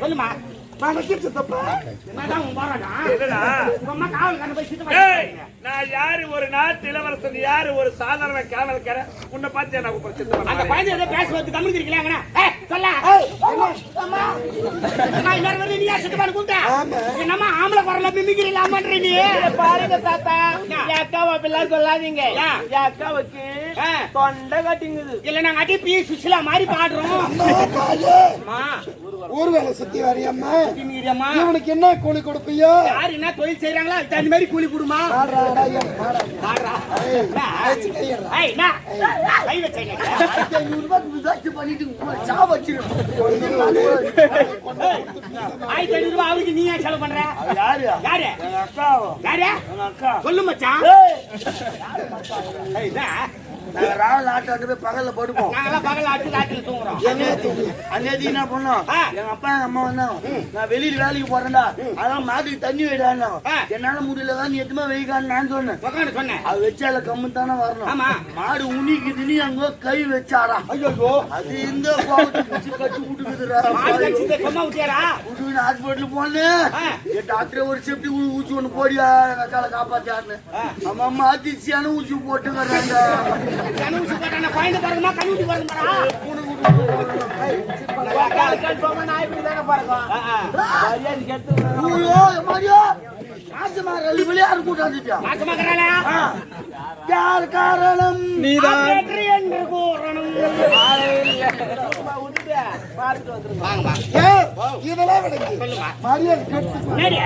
சொல்லுமா. வணக்கம் சித்தப்பா. என்னதான் உன் போறானா என்னடா? உங்க அம்மா காவல் கண்டு போய் சித்து ஏய், நான் யாரு ஒரு நாட்டு இளவரசன் யாரு ஒரு சாதாரண காவல்காரன் உன்னை பார்த்து சித்தம் அந்த ஏதோ பேசுவது கம்மிக்கு இருக்கீங்களா சொல்ல அம்மா. எல்லாரும் வந்து நீயா சித்து பண்ண கூப்பிட்டா ஆமா. என்னம்மா ஆம்பளை குரல நீ பாருங்க தாத்தா. என் அக்காவை அப்படிலாம் சொல்லாதீங்க? என் அக்காவுக்கு. தொண்டை கட்டிங்குது. இல்ல நாங்க அடி பி சுசிலா மாதிரி பாடுறோம். அம்மா தாயே அம்மா. ஊர் வேலை சுத்தி வரையம்மா. இவனுக்கு என்ன கூலி கொடுப்பியோ? யார் என்ன தொழில் செய்யறாங்களோ தகுந்த மாதிரி கூலி கொடுமா. பாடுறாடா ஆயிரத்தி ஐநூறு ரூபாய் அவருக்கு நீ ஏன் செலவு பண்ற? யாரு? யாரு? எங்க அக்காவும் யாரு? எங்க அக்கா? சொல்லு மச்சான்? நாங்க ராவல் போய் பகல்ல பகல் ஆட்டு ராத்திரி தூங்குறோம். அன்னைக்கு என்ன பண்ணோம். எங்க அப்பா அம்மா வந்தாங்க. நான் வெளியில வேலைக்கு போறேன்டா. அதான் மாட்டுக்கு தண்ணி வைடாங்க. என்னால முடியல நீ எதுவுமே வைக்கான்னு நான் சொன்னேன். அது வச்சால கம்மு தானே வரணும். மாடு உனிக்குதுன்னு அங்க கை வச்சாரா? ஐயோ அது இந்த கட்டி விட்டுக்குதுடா. ஹாஸ்பிட்டல் போனேன். என் டாக்டர் ஒரு சேஃப்டி ஊசி ஒண்ணு போடியா? காப்பாத்தாருன்னு அம்மா அம்மா அதிர்ச்சியான ஊசி போட்டுக்கிறாங்க. ஐயோ எம்மாடியோ? ராஜமாரி விளையாடு கூட்டாந்துட்டியா மாசமாக்கறாளா யார் காரணம்? என்று கூறணும். இதெல்லாம் மரியாதை என்னடி?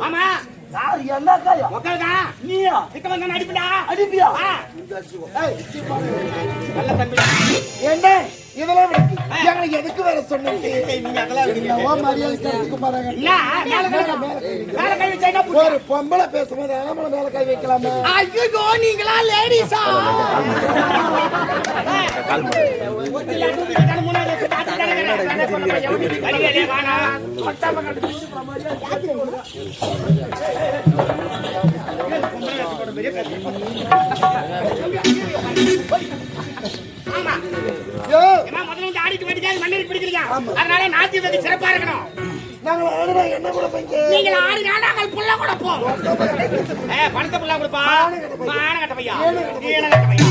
ஆமா யார் நீயா இக்க அடிப்பியா நல்ல தம்பி என்ன இதெல்லாம் எங்களுக்கு எதுக்கு வேற சொன்னீங்க நீங்க அதெல்லாம் என்னவோ மரியாதை மேல கை வச்சா ஒரு பொம்பளை பேசும்போது ஆம்பளை மேல கை வைக்கலாமா ஐயோ நீங்களா லேடிஸா அதனால நாத்தி சிறப்பா இருக்கணும் என்ன கொடுப்பீங்க நீங்கள் ஆறு நாடாங்கள் புள்ள கொடுப்போம் ஏ பணத்தை புள்ள கொடுப்பா மானகட்ட பையா பையா